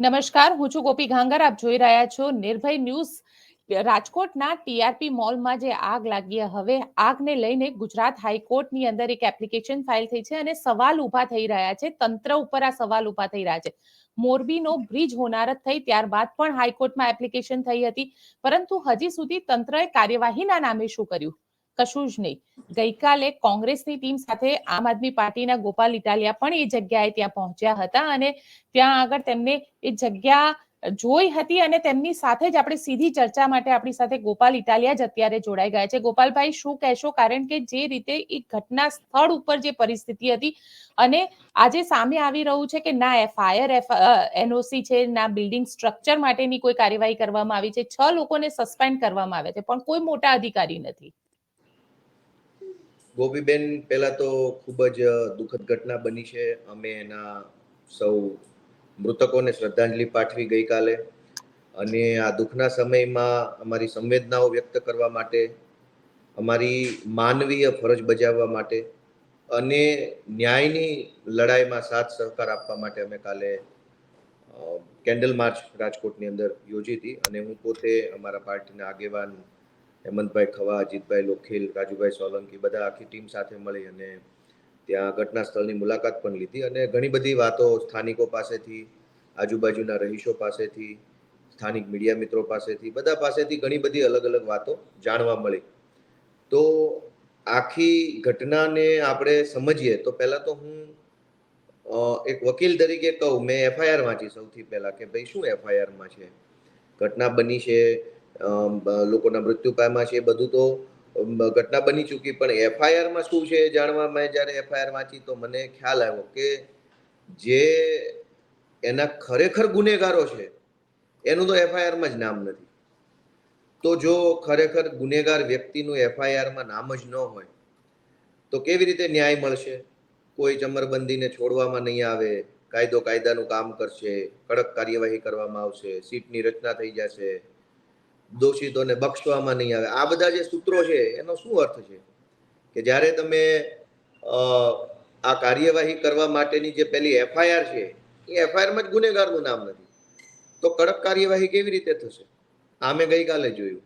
નમસ્કાર, હું છું ગોપી ઘાંગર. આપ જોઈ રહ્યા છો નિર્ભય ન્યૂઝ. રાજકોટના ટીઆરપી મોલમાં જે આગ લાગી હવે આગને લઈને ગુજરાત હાઈકોર્ટની અંદર એક એપ્લિકેશન ફાઇલ થઈ છે અને સવાલ ઊભા થઈ રહ્યા છે, તંત્ર ઉપર આ સવાલ ઊભા થઈ રહ્યા છે. મોરબીનો બ્રિજ હોનારત થઈ, ત્યારબાદ પણ હાઈકોર્ટમાં એપ્લિકેશન થઈ હતી. પરંતુ હજી સુધી તંત્રએ કાર્યવાહીના નામે શું કર્યું? કશું જ નહીં. ગઈકાલે કોંગ્રેસની ટીમ સાથે આમ આદમી પાર્ટીના ગોપાલ ઇટાલિયા પણ એ જગ્યાએ ત્યાં પહોંચ્યા હતા અને ત્યાં આગળ તેમને એ જગ્યા જોઈ હતી અને તેમની સાથે જ આપણે સીધી ચર્ચા માટે આપણી સાથે ગોપાલ ઇટાલિયા જ અત્યારે જોડાઈ ગયા છે. ગોપાલભાઈ, શું કહેશો? કારણ કે જે રીતે એ ઘટના સ્થળ ઉપર જે પરિસ્થિતિ હતી અને આજે સામે આવી રહ્યું છે કે ના એફઆઈઆર એનઓસી છે, ના બિલ્ડિંગ સ્ટ્રક્ચર માટેની કોઈ કાર્યવાહી કરવામાં આવી છે, છ લોકોને સસ્પેન્ડ કરવામાં આવ્યા છે, પણ કોઈ મોટા અધિકારી નથી. ગોપીબેન, પહેલાં તો ખૂબ જ દુઃખદ ઘટના બની છે. અમે એના સૌ મૃતકોને શ્રદ્ધાંજલિ પાઠવી ગઈકાલે. અને આ દુઃખના સમયમાં અમારી સંવેદનાઓ વ્યક્ત કરવા માટે, અમારી માનવીય ફરજ બજાવવા માટે અને ન્યાયની લડાઈમાં સાથ સહકાર આપવા માટે અમે કાલે કેન્ડલ માર્ચ રાજકોટની અંદર યોજી હતી. અને હું પોતે અમારા પાર્ટીના આગેવાન હેમંતભાઈ ખવા, અજીતભાઈ લોખેલ, રાજુભાઈ સોલંકી બધા આખી ટીમ સાથે મળી અને ત્યાં ઘટના સ્થળની મુલાકાત પણ લીધી અને ઘણી બધી વાતો સ્થાનિકો પાસેથી, આજુબાજુના રહીશો પાસેથી, સ્થાનિક મીડિયા મિત્રો પાસેથી, બધા પાસેથી ઘણી બધી અલગ અલગ વાતો જાણવા મળી. તો આખી ઘટનાને આપણે સમજીએ તો પહેલાં તો હું એક વકીલ તરીકે કહું, મેં એફઆઈઆર વાંચી સૌથી પહેલાં કે ભાઈ શું એફઆઈઆરમાં છે? ઘટના બની છે લોકોના મૃત્યુ પામ્યા છે બધું તો ઘટના બની ચૂકી, પણ એફઆઈઆરમાં શું છે જાણવા મેં જ્યારે એફઆઈઆર વાંચી તો મને ખ્યાલ આવ્યો કે જે એના ખરેખર ગુનેગારો છે, એનું તો એફઆઈઆરમાં જ નામ નથી. તો જો ખરેખર ગુનેગાર વ્યક્તિનું એફઆઈઆરમાં નામ જ ન હોય, તો કેવી રીતે ન્યાય મળશે? કોઈ ચમરબંધીને છોડવામાં નહીં આવે, કાયદો કાયદાનું કામ કરશે, કડક કાર્યવાહી કરવામાં આવશે, સીટની રચના થઈ જશે દોષિતોને બક્ષવામાં નહીં આવે. આ બધા જે સૂત્રો છે એનો શું અર્થ છે? કે જ્યારે તમે આ કાર્યવાહી કરવા માટેની જે પેલી એફઆઈઆર છે એ એફઆઈઆરમાં જ ગુનેગારનું નામ નથી. તો કડક કાર્યવાહી કેવી રીતે થશે? આ મેં ગઈકાલે જોયું.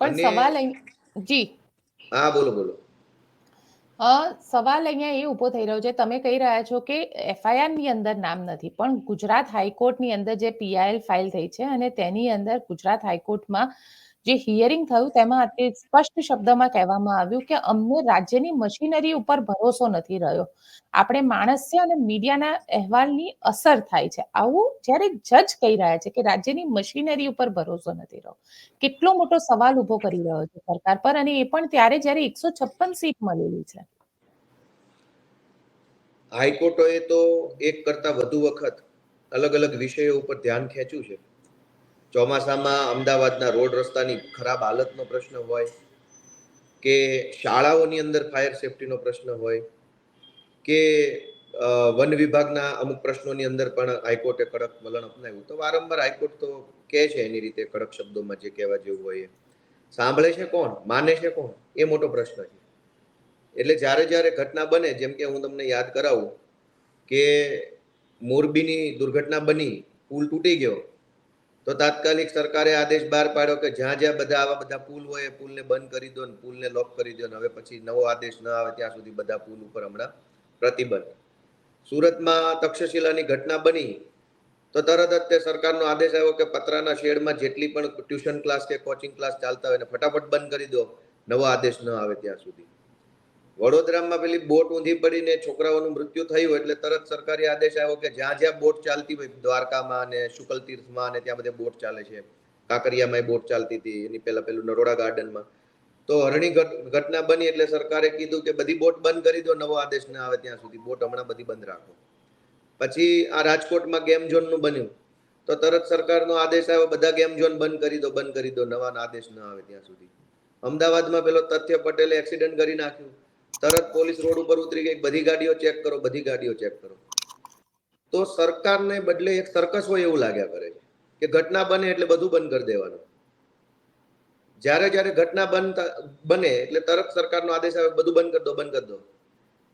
પણ સવાલ જી. હા બોલો બોલો. સવાલ અહીંયા એ ઊભો થઈ રહ્યો છે. તમે કહી રહ્યા છો કે એફઆઈઆરની અંદર નામ નથી, પણ ગુજરાત હાઈકોર્ટની અંદર જે પીઆઈએલ ફાઇલ થઈ છે અને તેની અંદર ગુજરાત હાઈકોર્ટમાં જે હિયરિંગ થયું તેમાં તે સ્પષ્ટ શબ્દમાં કહેવામાં આવ્યું કે અમને રાજ્યની મશીનરી ઉપર ભરોસો નથી રહ્યો. આપણે માણસ અને મીડિયાના અહેવાલની અસર થાય છે. આવું જ્યારે જજ કહી રહ્યા છે કે રાજ્યની મશીનરી ઉપર ભરોસો નથી રહ્યો. કેટલો મોટો સવાલ ઊભો કરી રહ્યો છે સરકાર પર અને એ પણ ત્યારે જ્યારે એકસો છપ્પન સીટ મળેલી છે. હાઈકોર્ટોએ તો એક કરતા વધુ વખત અલગ અલગ વિષયો ઉપર ધ્યાન ખેંચ્યું છે. ચોમાસામાં અમદાવાદના રોડ રસ્તાની ખરાબ હાલતનો પ્રશ્ન હોય કે શાળાઓની અંદર ફાયર સેફટીનો પ્રશ્ન હોય કે વન વિભાગના અમુક પ્રશ્નોની અંદર પણ હાઈકોર્ટે કડક વલણ અપનાવ્યું. તો વારંવાર હાઈકોર્ટ તો કહે છે એની રીતે કડક શબ્દોમાં જે કહેવા જેવું હોય સાંભળે છે કોણ? માને છે કોણ? એ મોટો પ્રશ્ન છે. એટલે જ્યારે જ્યારે ઘટના બને, જેમ કે હું તમને યાદ કરાવું કે મોરબીની દુર્ઘટના બની, પુલ તૂટી ગયો. તો તાત્કાલિક સરકારે આદેશ બહાર પાડ્યો કે જ્યાં જ્યાં બધા આવા બધા પુલ હોય એ પુલને બંધ કરી દો ને પુલને લોક કરી દો ને હવે પછી નવો આદેશ ન આવે ત્યાં સુધી બધા પુલ ઉપર હમણાં પ્રતિબંધ. સુરતમાં તક્ષશિલાની ઘટના બની તો તરત જ તે સરકારનો આદેશ આવ્યો કે પતરાના શેડમાં જેટલી પણ ટ્યુશન ક્લાસ કે કોચિંગ ક્લાસ ચાલતા હોય ને ફટાફટ બંધ કરી દો. નવો આદેશ ન આવે ત્યાં સુધી. વડોદરામાં પેલી બોટ ઊંધી પડીને છોકરાઓનું મૃત્યુ થયું એટલે તરત સરકારી આદેશ આવ્યો કે જ્યાં જ્યાં બોટ ચાલતી હોય, દ્વારકામાં અને શુકલ તીર્થમાં અને ત્યાં બધે બોટ ચાલે છે. કાંકરિયામાં બોટ ચાલતી હતી, એની પહેલા પેલું નરોડા ગાર્ડનમાં. તો હરણી ઘટના બની એટલે સરકારે કીધું કે બધી બોટ બંધ કરી દો, નવો આદેશ ના આવે ત્યાં સુધી. બોટ હમણાં બધી બંધ રાખો. પછી આ રાજકોટમાં ગેમ ઝોનનું બન્યું. તો તરત સરકારનો આદેશ આવ્યો, બધા ગેમ ઝોન બંધ કરી દો, બંધ કરી દો, નવા આદેશ ન આવે ત્યાં સુધી. અમદાવાદમાં પેલો તથ્ય પટેલે એક્સિડન્ટ કરી નાખ્યું. તરત પોલીસ રોડ ઉપર ઉતરી ગઈ, બધી ગાડીઓ ચેક કરો, બધી ગાડીઓ ચેક કરો. તો સરકારને બદલે એક સર્કસ હોય એવું લાગ્યા કરે કે ઘટના બને એટલે બધું બંધ કરી દેવાનું. જ્યારે જ્યારે ઘટના બંધ બને એટલે તરત સરકારનો આદેશ આવે, બધું બંધ કરી દો, બંધ કરી દો.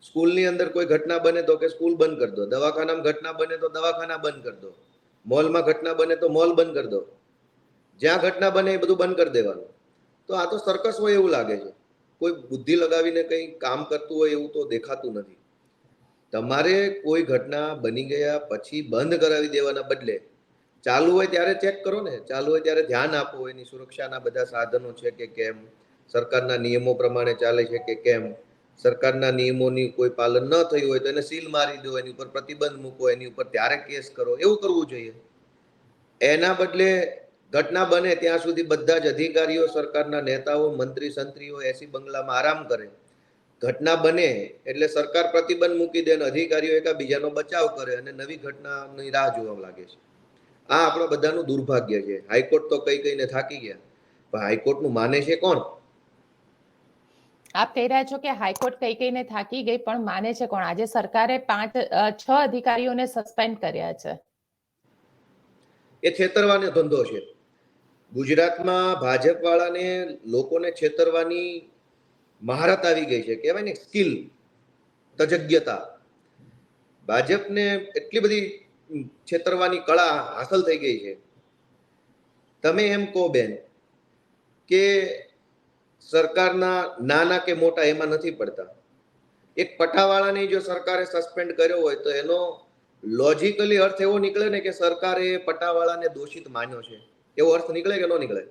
સ્કૂલની અંદર કોઈ ઘટના બને તો કે સ્કૂલ બંધ કરી દો. દવાખાનામાં ઘટના બને તો દવાખાના બંધ કરી દો. મોલમાં ઘટના બને તો મોલ બંધ કરી દો. જ્યાં ઘટના બને એ બધું બંધ કરી દેવાનું. તો આ તો સર્કસ હોય એવું લાગે છે. કોઈ બુદ્ધિ લગાવીને કંઈ કામ કરતું હોય એવું તો દેખાતું નથી. તમારે કોઈ ઘટના બની ગયા પછી બંધ કરાવી દેવાના બદલે ચાલુ હોય ત્યારે ચેક કરો ને. ચાલુ હોય ત્યારે ધ્યાન આપો, એની સુરક્ષાના બધા સાધનો છે કે કેમ? સરકારના નિયમો પ્રમાણે ચાલે છે કે કેમ? સરકારના નિયમોની કોઈ પાલન ન થયું હોય તો એને સીલ મારી દો, એની ઉપર પ્રતિબંધ મૂકો, એની ઉપર ત્યારે કેસ કરો, એવું કરવું જોઈએ. એના બદલે ઘટના બને ત્યાં સુધી બધા જ અધિકારીઓ સરકારના નેતાઓ મંત્રી સંત્રીઓ એસી બંગલામાં આરામ કરે. ઘટના બને એટલે સરકાર પ્રતિબંધ મૂકી દે અને અધિકારીઓ એકબીજાનો બચાવ કરે અને નવી ઘટનાની રાહ જોવા લાગે છે. આ આપણા બધાનું દુર્ભાગ્ય છે. હાઈકોર્ટ તો કઈ કઈને થાકી ગયા. પણ હાઈકોર્ટનું માને છે કોણ? આપ કહી રહ્યા છો કે હાઈકોર્ટ કઈ કઈને થાકી ગઈ પણ માને છે કોણ? આજે સરકારે પાંચ છ અધિકારીઓને સસ્પેન્ડ કર્યા છે. એ છેતરવાનો ધંધો છે. ગુજરાતમાં ભાજપ વાળાને લોકોને છેતરવાની મહારત આવી ગઈ છે. કહેવાય ને સ્કિલ, તજજ્ઞતા. ભાજપને એટલી બધી છેતરવાની કળા હાંસલ થઈ ગઈ છે. તમે એમ કહો બેન કે સરકારના નાના કે મોટા એમાં નથી પડતા. એક પટાવાળાને જો સરકારે સસ્પેન્ડ કર્યો હોય તો એનો લોજિકલી અર્થ એવો નીકળે ને કે સરકારે પટાવાળાને દોષિત માન્યો છે. એવો અર્થ નીકળે કે ન નીકળે?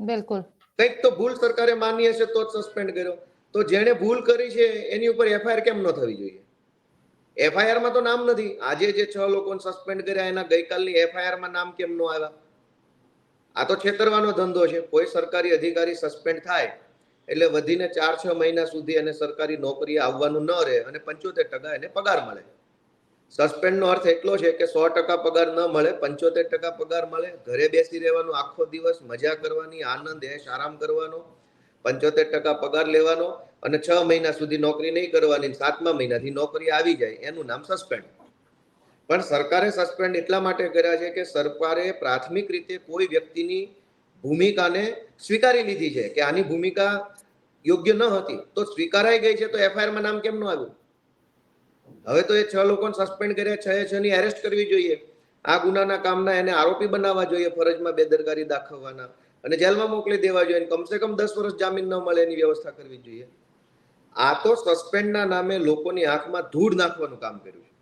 બિલકુલ. કંઈક તો ભૂલ સરકારે માની હશે તો જ સસ્પેન્ડ કર્યો. તો જેણે ભૂલ કરી છે એની ઉપર એફઆઈઆર કેમ ન થવી જોઈએ? એફઆઈઆરમાં તો નામ નથી. આજે જે છ લોકોને સસ્પેન્ડ કર્યા એના ગઈકાલની એફઆઈઆરમાં નામ કેમ ન આવ્યા? આ તો છેતરવાનો ધંધો છે. કોઈ સરકારી અધિકારી સસ્પેન્ડ થાય એટલે વધીને ચાર છ મહિના સુધી એને સરકારી નોકરી આવવાનું ન રહે અને પંચોતેર ટકા એને પગાર મળે. સસ્પેન્ડ નો અર્થ એટલો છે કે સો ટકા પગાર ન મળે, પંચોતેર ટકા પગાર મળે, ઘરે બેસી રહેવાનો આખો દિવસ મજા કરવાની, આનંદ, એશ, આરામ કરવાનો, પંચોતેર ટકા પગાર લેવાનો અને છ મહિના સુધી નોકરી નહીં કરવાની સાતમા મહિનાથી નોકરી આવી જાય, એનું નામ સસ્પેન્ડ પણ સરકારે સસ્પેન્ડ એટલા માટે કર્યા છે કે સરકારે પ્રાથમિક રીતે કોઈ વ્યક્તિની ભૂમિકાને સ્વીકારી લીધી છે કે આની ભૂમિકા યોગ્ય ન હતી, તો સ્વીકારાઈ ગઈ છે તો એફઆઈઆરમાં નામ કેમ ન આવ્યું? હવે તો એ છ લોકોને સસ્પેન્ડ કર્યા, છ છ ની એરેસ્ટ કરવી જોઈએ. આ ગુનાના કામના એને આરોપી બનાવવા જોઈએ, ફરજમાં બેદરકારી દાખવવાના. અને જેલમાં મોકલી દેવા જોઈએ કમસે કમ દસ વર્ષ જામીન ન મળે એની વ્યવસ્થા કરવી જોઈએ. આ તો સસ્પેન્ડના નામે લોકોની આંખમાં ધૂળ નાખવાનું કામ કર્યું છે.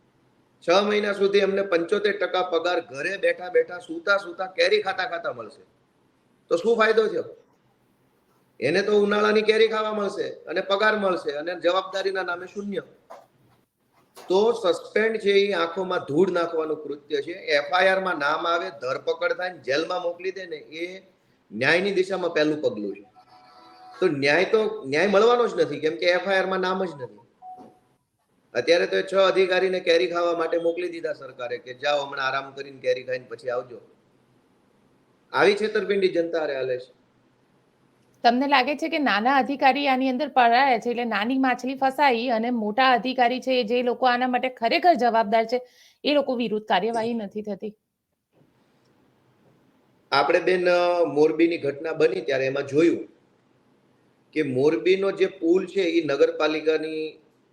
છ મહિના સુધી એમને પંચોતેર ટકા પગાર ઘરે બેઠા બેઠા સૂતા સૂતા કેરી ખાતા ખાતા મળશે. તો શું ફાયદો છે એને તો ઉનાળાની કેરી ખાવા મળશે અને પગાર મળશે અને જવાબદારીના નામે શૂન્ય. તો સસ્પેન્ડ છે એ આંખોમાં ધૂળ નાખવાનું કૃત્ય છે. એફઆઈઆરમાં નામ આવે, ધરપકડ થાય જેલમાં મોકલી દે ને એ ન્યાયની દિશામાં પહેલું પગલું છે. તો ન્યાય તો, ન્યાય મળવાનો જ નથી, કેમ કે એફઆઈઆરમાં નામ જ નથી. અત્યારે તો છ અધિકારીને કેરી ખાવા માટે મોકલી દીધા સરકારે કે જાઓ હમણાં આરામ કરીને કેરી ખાઈને પછી આવજો. આવી છેતરપિંડી જનતા હાલે છે. તમને લાગે છે કે નાના અધિકારી આની અંદર પડાયા છે એટલે નાની માછલી ફસાઈ અને મોટા અધિકારી છે જે લોકો આના માટે ખરેખર જવાબદાર છે, એ લોકો વિરુદ્ધ કાર્યવાહી નથી થતી. આપણે બેન મોરબીની ઘટના બની ત્યારે એમાં જોયું કે મોરબીનો જે પુલ છે એ નગરપાલિકાની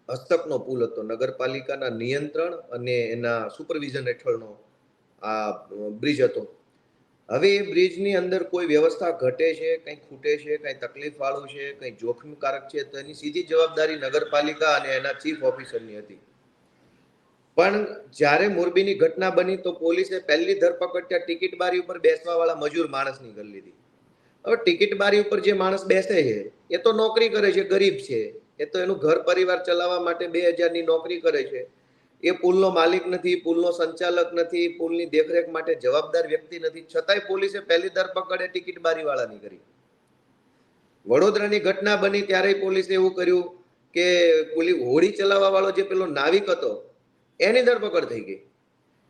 હસ્તકનો પુલ હતો. નગરપાલિકાના નિયંત્રણ અને એના સુપરવિઝન હેઠળનો આ બ્રિજ હતો. હવે એ બ્રિજની અંદર કોઈ વ્યવસ્થા ઘટે છે, કંઈ ખૂટે છે, કંઈ તકલીફવાળું છે, કંઈ જોખમકારક છે, તો એની સીધી જવાબદારી નગરપાલિકા અને એના ચીફ ઓફિસરની હતી. પણ જ્યારે મોરબીની ઘટના બની તો પોલીસે પહેલી ધરપકડ ત્યાં ટિકિટ બારી ઉપર બેસવાવાળા મજૂર માણસની કરી લીધી. હવે ટિકિટ બારી ઉપર જે માણસ બેસે છે, એ તો નોકરી કરે છે, ગરીબ છે. એ તો એનું ઘર પરિવાર ચલાવવા માટે બે હજારની નોકરી કરે છે. એ પુલનો માલિક નથી, પુલનો સંચાલક નથી, પુલની દેખરેખ માટે જવાબદાર વ્યક્તિ નથી. છતાંય પોલીસે પહેલી ધરપકડ એ ટિકિટ બારી વાળાની કરી. વડોદરાની ઘટના બની ત્યારે પોલીસે એવું કર્યું કે પેલી હોડી ચલાવવા વાળો જે પેલો નાવિક હતો, એની ધરપકડ થઈ ગઈ.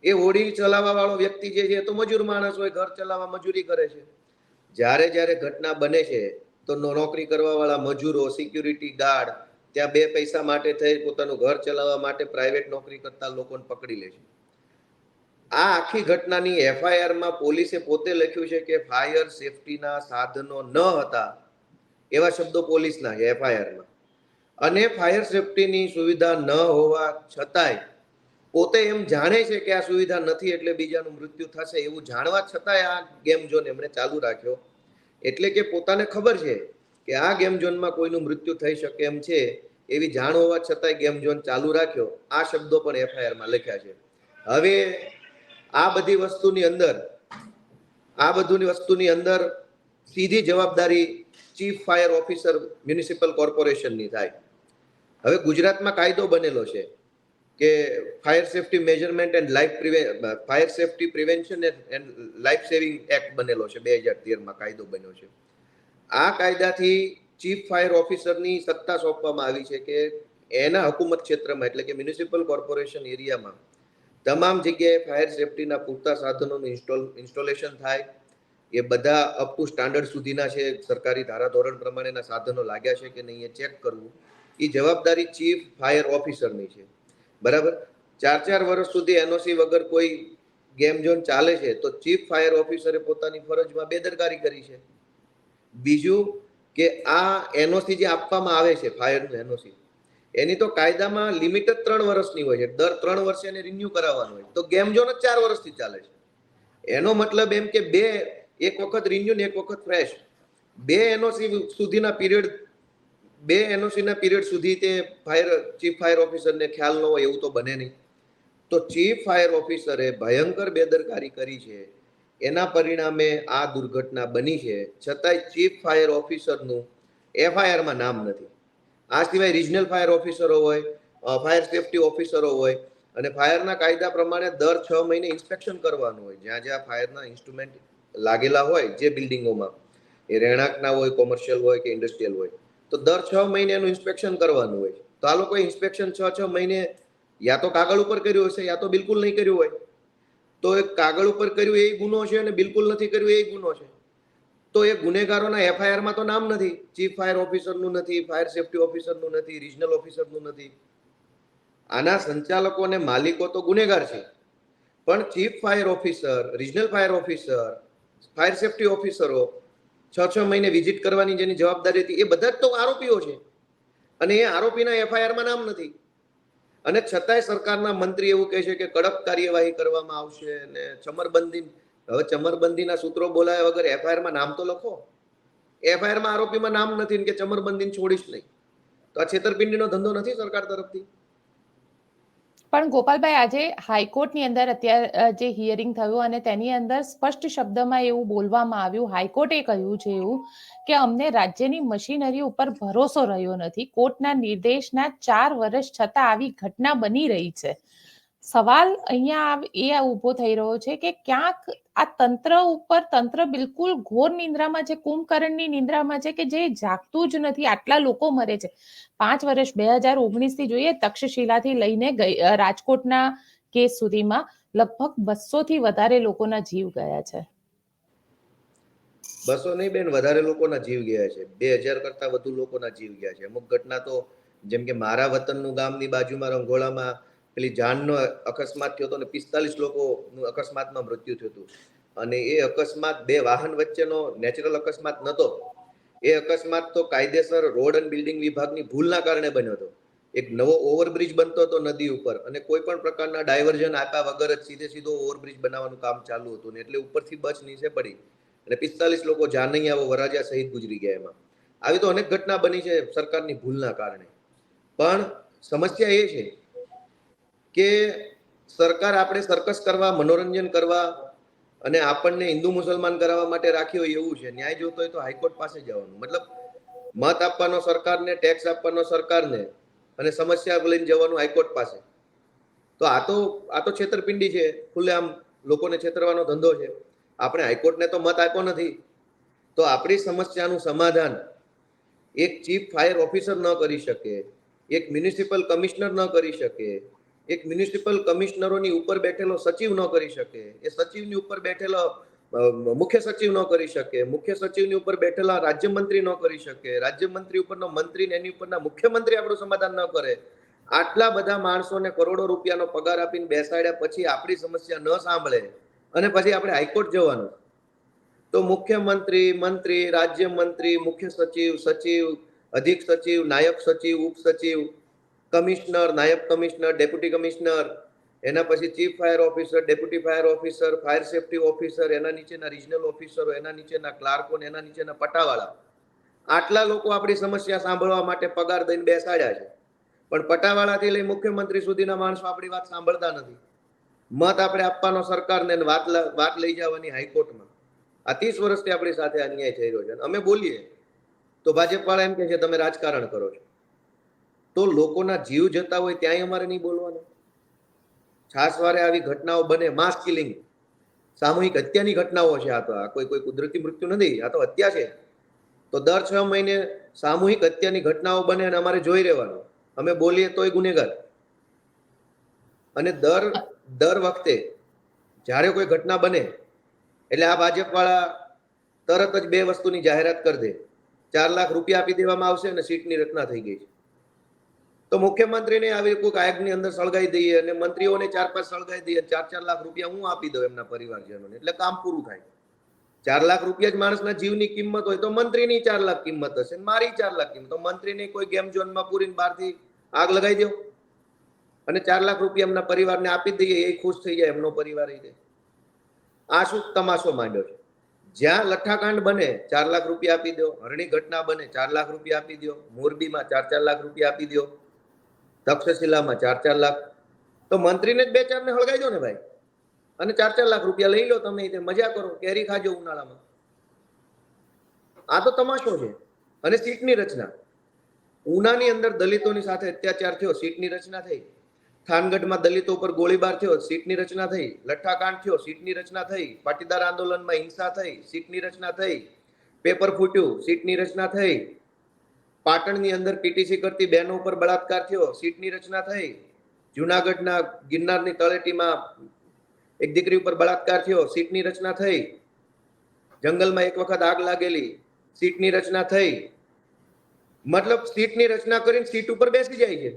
એ હોડી ચલાવવા વાળો વ્યક્તિ જે છે તો મજૂર માણસ હોય, ઘર ચલાવવા મજૂરી કરે છે. જ્યારે જ્યારે ઘટના બને છે, તો નોકરી કરવા વાળા મજૂરો, સિક્યુરિટી ગાર્ડ ત્યાં બે પૈસા માટે થઈ પોતાનું ઘર ચલાવવા માટે પ્રાઇવેટ નોકરી કરતા લોકોને પકડી લે છે. આ આખી ઘટનાની એફઆઈઆરમાં પોલીસે પોતે લખ્યું છે કે ફાયર સેફટીના સાધનો ન હતા. એવા શબ્દો પોલીસના છે એફઆઈઆર અને ફાયર સેફટીની સુવિધા ન હોવા છતાંય પોતે એમ જાણે છે કે આ સુવિધા નથી એટલે બીજાનું મૃત્યુ થશે એવું જાણવા છતાંય આ ગેમ ઝોન એમણે ચાલુ રાખ્યો. એટલે કે પોતાને ખબર છે કે આ ગેમ ઝોનમાં કોઈનું મૃત્યુ થઈ શકે એમ છે, એવી જાણ હોવા છતાંય ગેમ ઝોન ચાલુ રાખ્યો. આ શબ્દો પણ એફઆઈઆરમાં લખ્યા છે. હવે આ બધી વસ્તુની અંદર, આ બધુંની વસ્તુની અંદર સીધી જવાબદારી ચીફ ફાયર ઓફિસર મ્યુનિસિપલ કોર્પોરેશનની થાય. હવે ગુજરાતમાં કાયદો બનેલો છે કે fire safety measurement and life fire safety prevention and life saving act બનેલો છે, બે હજાર તેરમાં કાયદો બન્યો છે. આ કાયદાથી ચીફ ફાયર ઓફિસરની સત્તા સોંપવામાં આવી છે કે એના હકુમત ક્ષેત્રમાં એટલે કે મ્યુનિસિપલ કોર્પોરેશન એરિયામાં તમામ જગ્યાએ ફાયર સેફટીના પૂરતા સાધનોનું ઇન્સ્ટોલ, ઇન્સ્ટોલેશન થાય. એ બધા અપ ટુ સ્ટાન્ડર્ડ સુધીના છે, સરકારી ધારાધોરણ પ્રમાણેના સાધનો લાગ્યા છે કે નહીં એ ચેક કરવું. એ જવાબદારી ચીફ ફાયર ઓફિસરની છે. બરાબર? ચાર ચાર વર્ષ સુધી એનઓસી વગર કોઈ ગેમ ઝોન ચાલે છે તો ચીફ ફાયર ઓફિસરે પોતાની ફરજમાં બેદરકારી કરી છે. બીજું કે આ એનઓસી જે આપવામાં આવે છે ફાયરનું એનઓસી એની તો કાયદામાં લિમિટ જ ત્રણ વર્ષની હોય છે, દર ત્રણ વર્ષે એને રિન્યુ કરાવવાનું હોય તો ગેમ ઝોન જ ચાર વર્ષથી ચાલે છે. એનો મતલબ એમ કે બે, એક વખત રિન્યુ ને એક વખત ફ્રેશ બે એનઓસી સુધીના પીરિયડ બે એનઓસીના પીરિયડ સુધી તે ફાયર ચીફ ફાયર ઓફિસરને ખ્યાલ ન હોય, એવું તો બને નહીં. તો ચીફ ફાયર ઓફિસરે ભયંકર બેદરકારી કરી છે એના પરિણામે આ દુર્ઘટના બની છે. છતાંય ચીફ ફાયર ઓફિસરનું એફઆઈઆરમાં નામ નથી. આ સિવાય રિજનલ ફાયર ઓફિસરો હોય ફાયર સેફટી ઓફિસરો હોય અને ફાયરના કાયદા પ્રમાણે દર છ મહિને ઇન્સ્પેક્શન કરવાનું હોય. જ્યાં જ્યાં ફાયરના ઇન્સ્ટ્રુમેન્ટ લાગેલા હોય જે બિલ્ડિંગોમાં, એ રહેણાંકના હોય, કોમર્શિયલ હોય કે ઇન્ડસ્ટ્રીયલ હોય, તો દર છ મહિને એનું ઇન્સ્પેક્શન કરવાનું હોય. તો આ લોકોએ ઇન્સ્પેક્શન છ છ મહિને યા તો કાગળ ઉપર કર્યું હશે, યા તો બિલકુલ નહીં કર્યું હોય. તો એ કાગળ ઉપર કર્યું એ ગુનો છે અને બિલકુલ નથી કર્યું એ ગુનો છે. તો એ ગુનેગારોના એફઆઈઆરમાં તો નામ નથી. ચીફ ફાયર ઓફિસરનું નથી, ફાયર સેફટી ઓફિસરનું નથી, રિજનલ ઓફિસરનું નથી. આના સંચાલકો અને માલિકો તો ગુનેગાર છે. પણ chief fire officer, regional fire officer, fire safety ઓફિસરો છ છ મહિને વિઝિટ કરવાની જેની જવાબદારી હતી એ બધા જ તો આરોપીઓ છે. અને એ આરોપીના એફઆઈઆરમાં નામ નથી. અને છતાંય સરકારના મંત્રી એવું કહે છે કે કડક કાર્યવાહી કરવામાં આવશે અને ચમરબંધી હવે ચમરબંધીના સૂત્રો બોલાયા વગર એફઆઈઆરમાં નામ તો લખો. એફઆઈઆરમાં આરોપીમાં નામ નથી કે ચમરબંધીને છોડીશ નહીં. તો આ છેતરપિંડીનો ધંધો નથી સરકાર તરફથી? પણ ગોપાલભાઈ, આજે હાઈકોર્ટની અંદર અત્યારે જે હિયરિંગ થયું અને તેની અંદર સ્પષ્ટ શબ્દમાં એવું બોલવામાં આવ્યું, હાઈકોર્ટે કહ્યું છે એવું, કે અમને રાજ્યની મશીનરી ઉપર ભરોસો રહ્યો નથી. કોર્ટના નિર્દેશના ચાર વર્ષ છતાં આવી ઘટના બની રહી છે. સવાલ અહીંયા એ ઊભો થઈ રહ્યો છે કે ક્યાંક આ તંત્ર ઉપર, તંત્ર બિલકુલ ઘોર નિંદ્રામાં છે, કુંભકર્ણની નિંદ્રામાં છે કે જે જાગતું જ નથી, આટલા લોકો મરે છે. પાંચ વર્ષ, બે હજાર ઓગણીસથી જોઈએ તક્ષશિલાથી લઈને રાજકોટના કેસ સુધીમાં લગભગ બસો થી વધારે લોકોના જીવ ગયા છે. બસો નહીં બેન, વધારે લોકોના જીવ ગયા છે. બે હજાર કરતા વધુ લોકોના જીવ ગયા છે. અમુક ઘટના તો જેમ કે મારા વતનનું ગામની બાજુમાં રંઘોળામાં પેલી જાનનો અકસ્માત થયો હતો અને પિસ્તાલીસ લોકોનું અકસ્માતમાં મૃત્યુ થયું હતું. અને એ અકસ્માત બે વાહન વચ્ચેનો નેચરલ અકસ્માત નહોતો. એ અકસ્માત તો કાયદેસર રોડ એન્ડ બિલ્ડિંગ વિભાગની ભૂલના કારણે બન્યો હતો. એક નવો ઓવરબ્રિજ બનતો હતો નદી ઉપર અને કોઈ પણ પ્રકારના ડાયવર્ઝન આપ્યા વગર જ સીધે સીધો ઓવરબ્રિજ બનાવવાનું કામ ચાલુ હતું ને એટલે ઉપરથી બસ નીચે પડી અને પિસ્તાલીસ લોકો જાનૈયાઓ વરાજા સહિત ગુજરી ગયા એમાં. આવી તો અનેક ઘટના બની છે સરકારની ભૂલના કારણે. પણ સમસ્યા એ છે કે સરકાર આપણે સરકસ કરવા, મનોરંજન કરવા અને આપણને હિન્દુ મુસલમાન કરાવવા માટે રાખ્યો હોય એવું છે. ન્યાય જોતો હોય તો હાઈકોર્ટ પાસે જવાનું. મતલબ મત આપવાનો સરકારને ટેક્સ આપવાનો સરકારને અને સમસ્યા લઈને જવાનું હાઈકોર્ટ પાસે. તો આ તો આ તો છેતરપિંડી છે. ખુલ્લે આમ લોકોને છેતરવાનો ધંધો છે. આપણે હાઈકોર્ટને તો મત આપ્યો નથી. તો આપણી સમસ્યાનું સમાધાન એક ચીફ ફાયર ઓફિસર ન કરી શકે, એક મ્યુનિસિપલ કમિશનર ન કરી શકે એક મ્યુનિસિપલ કમિશનરોની ઉપર બેઠેલો સચિવ ન કરી શકે. એ સચિવની ઉપર બેઠેલો મુખ્ય સચિવ ન કરી શકે. મુખ્ય સચિવની ઉપર બેઠેલા રાજ્યમંત્રી ન કરી શકે. રાજ્યમંત્રી ઉપરનો મંત્રી ને એની ઉપરના મુખ્યમંત્રી આપણું સમાધાન ન કરે. આટલા બધા માણસોને કરોડો રૂપિયાનો પગાર આપીને બેસાડ્યા પછી આપણી સમસ્યા ન સાંભળે. અને પછી આપણે હાઈકોર્ટ જવાનું. તો મુખ્યમંત્રી, મંત્રી, રાજ્યમંત્રી, મુખ્ય સચિવ સચિવ, અધિક સચિવ, નાયક સચિવ, ઉપ સચિવ કમિશનર, નાયબ કમિશનર, ડેપ્યુટી કમિશનર, એના પછી chief fire officer, deputy fire officer, fire safety officer, એના નીચેના રિજનલ ઓફિસરો, એના નીચેના ક્લાર્કો એના નીચેના પટાવાળા. આટલા લોકો આપણી સમસ્યા સાંભળવા માટે પગાર દઈને બેસાડ્યા છે. પણ પટાવાળાથી લઈ મુખ્યમંત્રી સુધીના માણસો આપણી વાત સાંભળતા નથી. મત આપણે આપવાનો સરકારને વાત વાત લઈ જવાની હાઈકોર્ટમાં. આ ત્રીસ વર્ષથી આપણી સાથે અન્યાય થઈ રહ્યો છે. અમે બોલીએ. તો ભાજપવાળા એમ કે છે, તમે રાજકારણ કરો છો. તો લોકોના જીવ જતા હોય ત્યાંય અમારે નહીં બોલવાનું. છાસવારે આવી ઘટનાઓ બને માસ કિલિંગ સામૂહિક હત્યાની ઘટનાઓ છે આ તો, આ કોઈ કોઈ કુદરતી મૃત્યુ નથી, આ તો હત્યા છે. તો દર છ મહિને સામૂહિક હત્યાની ઘટનાઓ બને અને અમારે જોઈ રહેવાનું. અમે બોલીએ તોય ગુનેગાર. અને દર દર વખતે જ્યારે કોઈ ઘટના બને, એટલે આ ભાજપવાળા તરત જ બે વસ્તુની જાહેરાત કરી દે. ચાર લાખ રૂપિયા આપી દેવામાં આવશે અને સીટની રચના થઈ ગઈ છે. તો મુખ્યમંત્રીને આવી કોઈક આયોગની અંદર સળગાઈ દઈએ અને મંત્રીઓને ચાર પાંચ સળગાઈ દઈએ, ચાર ચાર લાખ રૂપિયા હું આપી દઉં એમના પરિવારજનોને. એટલે કામ પૂરું થાય. ચાર લાખ રૂપિયા જ માણસના જીવની કિંમત હોય તો મંત્રીની ચાર લાખ કિંમત હશે મારી ચાર લાખ કિંમત. તો મંત્રીને કોઈ ગેમ ઝોનમાં પૂરીને બહારથી આગ લગાવી દો. અને ચાર લાખ રૂપિયા એમના પરિવારને આપી દઈએ, એ ખુશ થઈ જાય એમનો પરિવાર એ આ શું તમાશો માંડ્યો છે? જ્યાં લઠ્ઠાકાંડ બને, ચાર લાખ રૂપિયા આપી દો. હરણી ઘટના બને, ચાર લાખ રૂપિયા આપી દો. મોરબીમાં ચાર ચાર લાખ રૂપિયા આપી દો. તક્ષશિલામાં ચાર ચાર લાખ. તો મંત્રીને જ બે ચારને હળગાઈ દો ને ભાઈ. અને ચાર ચાર લાખ રૂપિયા લઈ લો તમે મજા કરો, કેરી ખાજો ઉનાળામાં. આ તો તમાશો છે. અને સીટની રચના. ઉનાની અંદર દલિતોની સાથે અત્યાચાર થયો, સીટની રચના થઈ. થાનગઢમાં દલિતો ઉપર ગોળીબાર થયો, સીટની રચના થઈ. લઠ્ઠાકાંડ થયો, સીટની રચના થઈ. પાટીદાર આંદોલનમાં હિંસા થઈ, સીટની રચના થઈ. પેપર ફૂટ્યું, સીટની રચના થઈ. પાટણની અંદર પીટીસી કરતી બહેનો ઉપર બળાત્કાર થયો, સીટની રચના થઈ. જુનાગઢના ગિરનારની તળેટીમાં એક દીકરી ઉપર બળાત્કાર થયો, સીટની રચના થઈ. જંગલમાં એક વખત આગ લાગેલી, સીટની રચના થઈ. મતલબ સીટની રચના કરીને સીટ ઉપર બેસી જાય છે.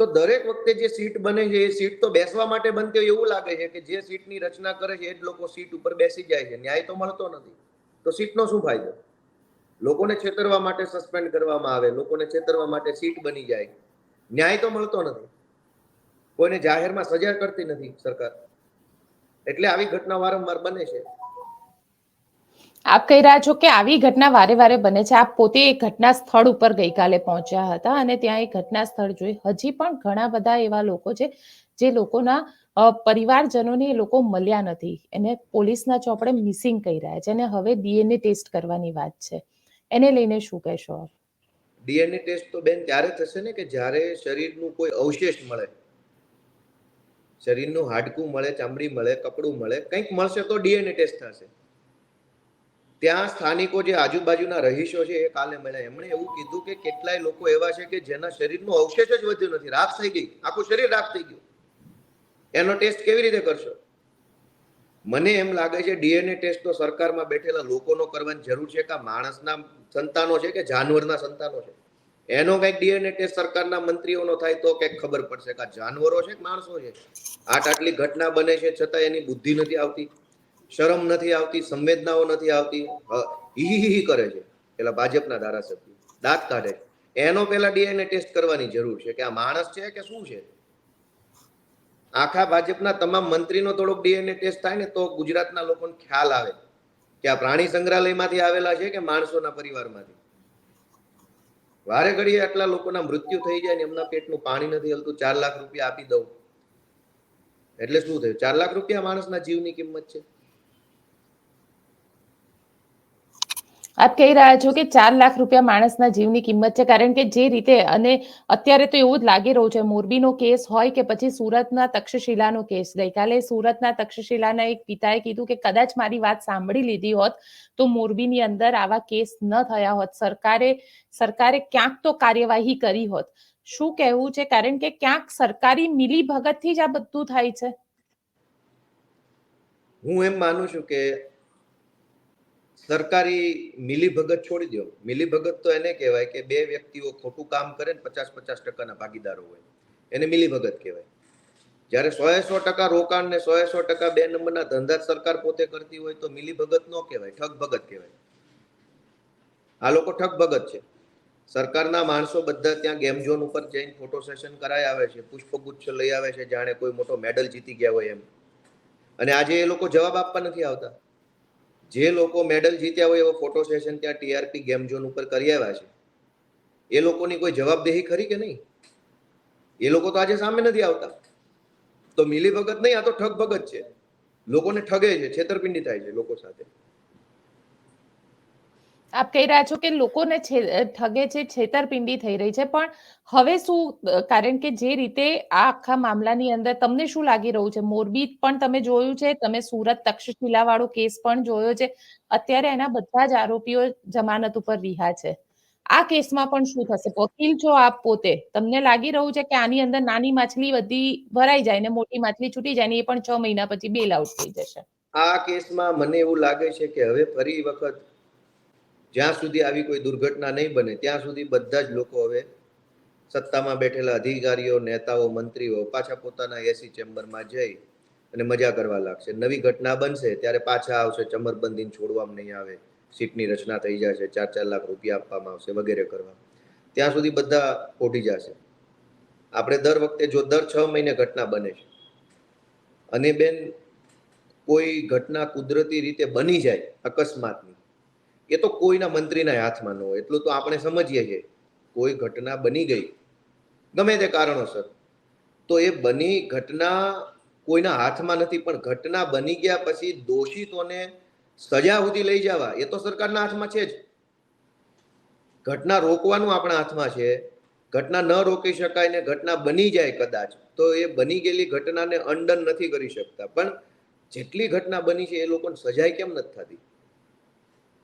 તો દરેક વખતે જે સીટ બને છે, એ સીટ તો બેસવા માટે બનતી હોય એવું લાગે છે કે જે સીટની રચના કરે છે, એ જ લોકો સીટ ઉપર બેસી જાય છે. ન્યાય તો મળતો નથી. તો સીટનો શું ફાયદો? લોકોને છેતરવા માટે સસ્પેન્ડ કરવામાં આવે, લોકોને છેતરવા માટે સીટ બની જાય. ન્યાય તો મળતો નથી. કોઈને જાહેરમાં સજા કરતી નથી સરકાર. એટલે આવી ઘટના વારંવાર બને છે. આપ કહી રહ્યા છો કે આવી ઘટના વારે વારે બને છે. આપ પોતે એક ઘટના સ્થળ ઉપર ગઈકાલે પહોંચ્યા હતા અને ત્યાં એક ઘટના સ્થળ જોઈ. હજી પણ ઘણા બધા એવા લોકો છે, જે લોકોના પરિવારજનોને એ લોકો મળ્યા નથી. એને પોલીસના ચોપડે મિસિંગ કહી રહ્યા છે અને હવે ડીએનએ ટેસ્ટ કરવાની વાત છે. એને લઈને શું કહેશો આપ? ડીએનએ ટેસ્ટ તો બેન ત્યારે થશે ને કે જ્યારે શરીરનું કોઈ અવશેષ મળે. શરીરનું હાડકું મળે, ચામડી મળે, કપડું મળે, કંઈક મળશે તો ડીએનએ ટેસ્ટ થશે. ત્યાં સ્થાનિકો જે આજુબાજુના રહીશો છે એ કાલે મળ્યા. એમણે એવું કીધું કે કેટલાય લોકો એવા છે કે જેના શરીરનું અવશેષ જ વધ્યું નથી. રાખ થઈ ગઈ. આખું શરીર રાખ થઈ ગયું. એનો ટેસ્ટ કેવી રીતે કરશો? મને એમ લાગે છે ડીએનએ ટેસ્ટ તો સરકારમાં બેઠેલા લોકોનો કરવાની જરૂર છે કે માણસના સંતાનો છે કે જાનવરના સંતાનો છે? એનો કંઈક ડીએનએ ટેસ્ટ સરકારના મંત્રીઓનો થાય તો કંઈક ખબર પડશે કે જાનવરો છે કે માણસો છે? આટ આટલી ઘટના બને છે છતાં એની બુદ્ધિ નથી આવતી શરમ નથી આવતી સંવેદનાઓ નથી આવતી હ, કરે છે પેલા ભાજપના ધારાસભ્ય. દાંત કાઢે એનો પેલા ડીએનએ ટેસ્ટ કરવાની જરૂર છે કે આ માણસ છે કે શું છે? આખા ભાજપના તમામ મંત્રીનો થોડોક ડીએનએ ટેસ્ટ થાય ને તો ગુજરાતના લોકોને ખ્યાલ આવે કે આ પ્રાણી સંગ્રહાલયમાંથી આવેલા છે કે માણસોના પરિવારમાંથી? વારે ઘડીએ આટલા લોકોના મૃત્યુ થઈ જાય ને એમના પેટનું પાણી નથી હલતું, ચાર લાખ રૂપિયા આપી દઉં. એટલે શું થયું? ચાર લાખ રૂપિયા માણસના જીવની કિંમત છે. આપ કહી રહ્યા છો કે ચાર લાખ રૂપિયા માણસના જીવની કિંમત છે, કારણ કે જે રીતે અને અત્યારે તો એવું જ લાગી રહ્યું છે, મોરબીનો કેસ હોય કે પછી સુરતના તક્ષશિલાનો કેસ. ગઈકાલે સુરતના તક્ષશિલાના એક પિતાએ કીધું કે કદાચ મારી વાત સાંભળી લીધી હોત તો મોરબીની અંદર આવા કેસ ન થયા હોત. સરકારે સરકારે ક્યાંક તો કાર્યવાહી કરી હોત. શું કહેવું છે? કારણ કે ક્યાંક સરકારી મિલી ભગતથી જ આ બધું થાય છે. હું એમ માનું છું કે સરકારી મિલીભગત છોડી દો મિલીભગત તો એને કહેવાય કે બે વ્યક્તિઓ ખોટું કામ કરે ને પચાસ પચાસ ટકાના ભાગીદારો હોય. એને મિલીભગત કહેવાય. જ્યારે સો સો ટકા રોકાણ ને સો સો ટકા બે નંબરના ધંધા સરકાર પોતે કરતી હોય તો મિલીભગત ન કહેવાય ઠગ ભગત કહેવાય. આ લોકો ઠગભગત છે. સરકારના માણસો બધા ત્યાં ગેમ ઝોન ઉપર જઈને ફોટો સેશન કરાય આવે છે, પુષ્પગુચ્છ લઈ આવે છે, જાણે કોઈ મોટો મેડલ જીતી ગયા હોય એમ. અને આજે એ લોકો જવાબ આપવા નથી આવતા. જે લોકો મેડલ જીત્યા હોય એવો ફોટો સેશન ત્યાં ટીઆરપી ગેમ ઝોન ઉપર કરી આવ્યા છે. એ લોકોની કોઈ જવાબદેહી ખરી કે નહીં? એ લોકો તો આજે સામે નથી આવતા. તો મિલી ભગત નહીં, આ તો ઠગ ભગત છે. લોકોને ઠગે છે, છેતરપિંડી થાય છે લોકો સાથે. આપ કહી રહ્યા છો કે લોકોને ઠગે છે, છેતરપિંડી થઈ રહી છે. પણ હવે શું કારણ કે જે રીતે આ આખા મામલાની અંદર તમને શું લાગી રહ્યું છે? મોરબી પણ તમે જોયું છે, તમે સુરત તક્ષશિલા વાળો કેસ પણ જોયો છે. અત્યારે એના બધા જ આરોપીઓ જમાનત ઉપર રિહા છે. આ કેસમાં પણ શું થશે? વકીલ છો આપ પોતે? તમને લાગી રહ્યું છે કે આની અંદર નાની માછલી બધી ભરાઈ જાય ને મોટી માછલી છૂટી જાય ને એ પણ છ મહિના પછી બેલ આઉટ થઈ જશે? આ કેસમાં મને એવું લાગે છે કે હવે ફરી વખત જ્યાં સુધી આવી કોઈ દુર્ઘટના નહીં બને, ત્યાં સુધી બધા જ લોકો હવે સત્તામાં બેઠેલા અધિકારીઓ, નેતાઓ, મંત્રીઓ પાછા પોતાના એસી ચેમ્બરમાં જઈ અને મજા કરવા લાગશે. નવી ઘટના બનશે ત્યારે પાછા આવશે, ચમરબંધીને છોડવામાં નહીં આવે, સીટની રચના થઈ જશે, ચાર ચાર લાખ રૂપિયા આપવામાં આવશે વગેરે કરવા. ત્યાં સુધી બધા ઓઢી જશે. આપણે દર વખતે જો દર છ મહિને ઘટના બને છે, અને બેન કોઈ ઘટના કુદરતી રીતે બની જાય, અકસ્માતની એ તો કોઈના મંત્રીના હાથમાં ન હોય. એટલું તો આપણે સમજીએ છીએ. કોઈ ઘટના બની ગઈ. ગમે તે કારણોસર. તો એ બની ઘટના કોઈના હાથમાં નથી, પણ ઘટના બની ગયા પછી દોષિતોને સજા સુધી લઈ જવા. એ તો સરકારના હાથમાં છે જ. ઘટના રોકવાનું આપણા હાથમાં છે. ઘટના ન રોકી શકાય ને ઘટના બની જાય કદાચ, તો એ બની ગયેલી ઘટનાને અંડન નથી કરી શકતા. પણ જેટલી ઘટના બની છે એ લોકોને સજાય કેમ નથી થતી?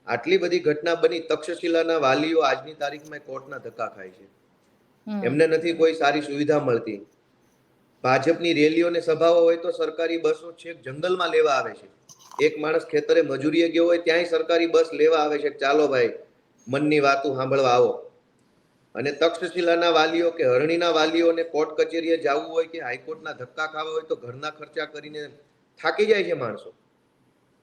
આટલી બધી ઘટના બની તક્ષશિલાના વાલીઓ આજની તારીખમાં કોર્ટના ધક્કા ખાય છે. એમને નથી કોઈ સારી સુવિધા મળતી. ભાજપની રેલીઓ ને સભાઓ હોય તો સરકારી બસો છેક જંગલમાં લેવા આવે છે. એક માણસ ખેતરે મજૂરીએ ગયો હોય ત્યાંય સરકારી બસ લેવા આવે છે. ચાલો ભાઈ મનની વાતો સાંભળવા આવો. અને તક્ષશિલાના વાલીઓ કે હરણીના વાલીઓને કોર્ટ કચેરીએ જવું હોય કે હાઈકોર્ટના ધક્કા ખાવા હોય તો ઘરના ખર્ચા કરીને થાકી જાય છે માણસો.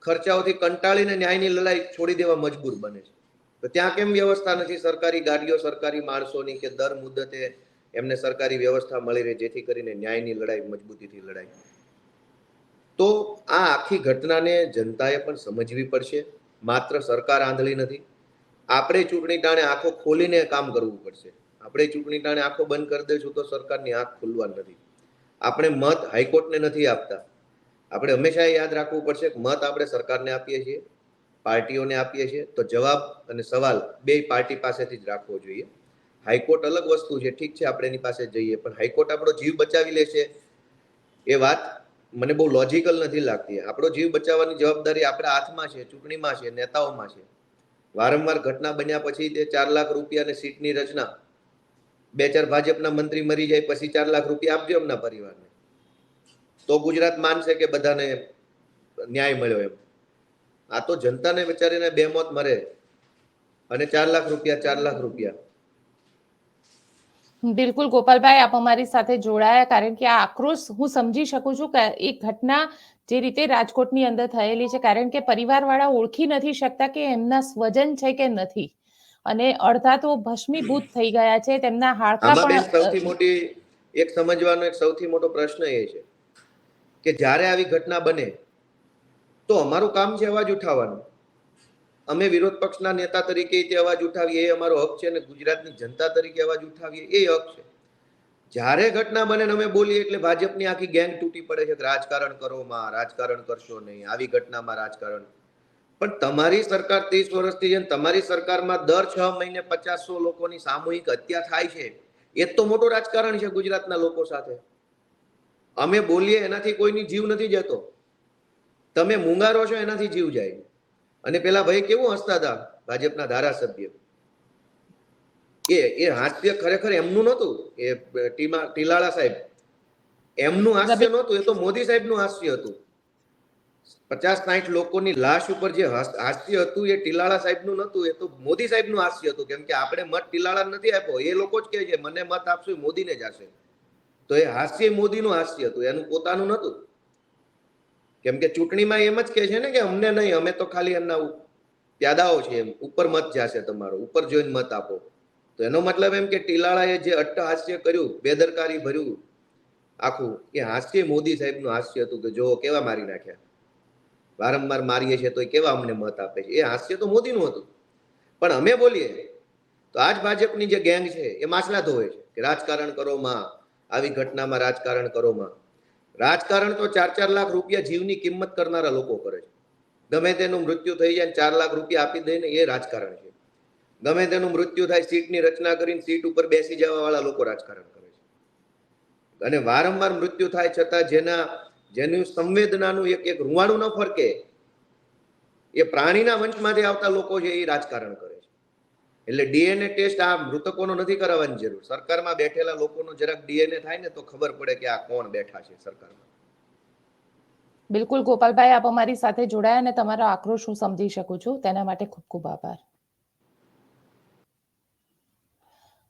ખર્ચાઓથી કંટાળીને ન્યાયની લડાઈ છોડી દેવા મજબૂર બને છે. તો ત્યાં કેમ વ્યવસ્થા નથી? સરકારી ગાડીઓ, સરકારી માણસોની કે દર મુદતે એમને સરકારી વ્યવસ્થા મળી રહે જેથી કરીને ન્યાયની લડાઈ મજબૂતીથી લડાઈ તો આ આખી ઘટનાને જનતાએ પણ સમજવી પડશે. માત્ર સરકાર આંધળી નથી. આપણે ચૂંટણી ટાણે આંખો ખોલીને કામ કરવું પડશે. આપણે ચૂંટણી ટાણે આંખો બંધ કરી દઈશું તો સરકારની આંખ ખુલવા નથી. આપણે મત હાઈકોર્ટને નથી આપતા. આપણે હંમેશા યાદ રાખવું પડશે કે મત આપણે સરકારને આપીએ છીએ, પાર્ટીઓને આપીએ છીએ, તો જવાબ અને સવાલ બે પાર્ટી પાસેથી જ રાખવો જોઈએ. હાઈકોર્ટ અલગ વસ્તુ છે, ઠીક છે આપણે એની પાસે જઈએ, પણ હાઈકોર્ટ આપણો જીવ બચાવી લેશે. એ વાત મને બહુ લોજિકલ નથી લાગતી. આપણો જીવ બચાવવાની જવાબદારી આપણા હાથમાં છે, ચૂંટણીમાં છે, નેતાઓમાં છે. વારંવાર ઘટના બન્યા પછી તે ચાર લાખ રૂપિયાની સીટની રચના. બે ચાર ભાજપના મંત્રી મરી જાય પછી ચાર લાખ રૂપિયા આપજો એમના પરિવારને. તો ગુજરાત માનશે કે બધાને ન્યાય મળ્યો એમ. આ તો જનતાને બચારીને બે મોત મરે. અને ચાર લાખ રૂપિયા ચાર લાખ રૂપિયા. બિલકુલ ગોપાલભાઈ આપ અમારી સાથે જોડાયા કારણ કે આ આક્રોશ હું સમજી શકું છું કે એ ઘટના જે રીતે રાજકોટની અંદર થયેલી છે કારણ કે પરિવારવાળા ઓળખી નથી શકતા કે એમના સ્વજન છે કે નથી. અને અડધા તો ભસ્મીભૂત થઈ ગયા છે તેમના હાડકા પણ સૌથી મોટી એક સમજવાનો એક સૌથી મોટો પ્રશ્ન એ છે. કે જ્યારે આવી ઘટના બને, તો અમારું કામ છે અવાજ ઉઠાવવાનું. અમે વિરોધ પક્ષના નેતા તરીકે તે અવાજ ઉઠાવીએ, એ અમારો હક છે અને ગુજરાતની જનતા તરીકે અવાજ ઉઠાવીએ, એ હક છે. જ્યારે ઘટના બને અમે બોલીએ એટલે ભાજપની આખી ગેંગ તૂટી પડે છે કે રાજકારણ કરો માં, રાજકારણ કરશો નહીં, આવી ઘટનામાં રાજકારણ. પણ તમારી સરકાર ત્રીસ વર્ષથી છે તમારી સરકારમાં દર છ મહિને પચાસો લોકોની સામૂહિક હત્યા થાય છે. એ તો મોટું રાજકારણ છે ગુજરાતના લોકો સાથે. અમે બોલીએ એનાથી કોઈની જીવ નથી જતો. તમે મૂંગારો છો એનાથી જીવ જાય. અને પેલા ભાઈ કેવું હસતા હતા? ભાજપના ધારાસભ્ય. એ એ હાસ્ય ખરેખર એમનું નહોતું. એ ટીમા ટીલાળા સાહેબ. એમનું હાસ્ય નહોતું એ તો મોદી સાહેબનું હાસ્ય હતું. પચાસ સાઠ લોકોની લાશ ઉપર જે હાસ- હાસ્ય હતું એ ટીલાળા સાહેબનું નહોતું એ તો મોદી સાહેબનું હાસ્ય હતું. કેમ કે આપણે મત ટીલાળા નથી આપ્યો. એ લોકો જ કહે છે મને મત આપશું મોદીને જ હશે તો એ હાસ્ય મોદીનું હાસ્ય હતું, એનું પોતાનું નહોતું. કેમ કે ચૂંટણીમાં એમ જ કહે છે ને કે અમને નહીં, અમે તો ખાલી એમના પ્યાદાઓ છે એમ, ઉપર મત જશે તમારો, ઉપર જોઈને મત આપો. તો એનો મતલબ એમ કે ટીલાળાએ જે અટ્ટ હાસ્ય કર્યું, બેદરકારી ભર્યું, આખું, એ હાસ્ય મોદી સાહેબનું હાસ્ય હતું કે જો કેવા મારી નાખ્યા? વારંવાર મારીએ છીએ તો એ કેવા અમને મત આપે છે? એ હાસ્ય તો મોદીનું હતું. પણ અમે બોલીએ, તો આજ ભાજપની જે ગેંગ છે, એ માછલા ધોવે છે, કે રાજકારણ કરો માં આવી ઘટનામાં રાજકારણ કરોમાં. રાજકારણ તો ચાર ચાર લાખ રૂપિયા જીવની કિંમત કરનારા લોકો કરે છે. ગમે તેનું મૃત્યુ થઈ જાય ચાર લાખ રૂપિયા આપી દઈને એ રાજકારણ છે. ગમે તેનું મૃત્યુ થાય સીટની રચના કરીને સીટ ઉપર બેસી જવા વાળા લોકો રાજકારણ કરે છે. અને વારંવાર મૃત્યુ થાય છતાં જેના, જેનું સંવેદનાનું એક એક રૂવાણું ન ફરકે, એ પ્રાણીના વંશમાંથી આવતા લોકો છે એ રાજકારણ કરે એટલે ડીએનએ ટેસ્ટ આ મૃતકોનો નથી કરાવવાની જરૂર. સરકારમાં બેઠેલા લોકોનો જરાક ડીએનએ થાય ને તો ખબર પડે કે આ કોણ બેઠા છે સરકારમાં. બિલકુલ ગોપાલભાઈ, આપ અમારી સાથે જોડાયા અને તમારો આક્રોશ હું સમજી શકું છું. તેના માટે ખૂબ ખૂબ આભાર.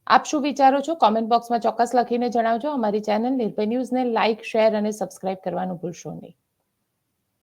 આપ શું વિચારો છો? કોમેન્ટ બોક્સમાં ચોક્કસ લખીને જણાવજો. અમારી ચેનલ નિર્ભય ન્યૂઝને લાઇક શેર અને સબસ્ક્રાઇબ કરવાનું ભૂલશો નહીં.